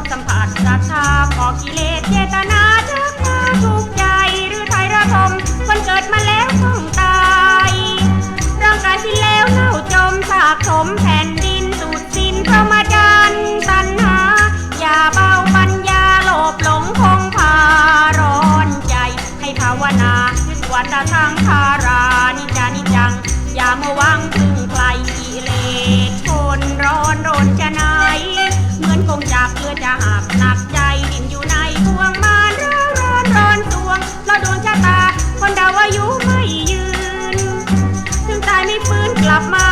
ดสัมผัสศรัทธาขอกิเลสเจตนาเชักมาทุกใจหรือไทยระทมคนเกิดมาแล้วต้องตายร่างกายทิ้นแล้วเน่าจมสากสมแผ่นดินสูดสิ้นพระมจรรย์ตัณหา อย่าเบาปัญญาโลภหลงคงพาร้อนใจ ให้ภาวนาคือวรรจะทั้งคารานิจานิจัง อย่ามาวัง จะหักหนักใจดิ่งอยู่ในพวงมาร้อนร้อนร้อนตวงเราดวงชะตา คนเดาอายุไม่ยืน ถึงตายไม่ฟื้นกลับมา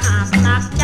llamas,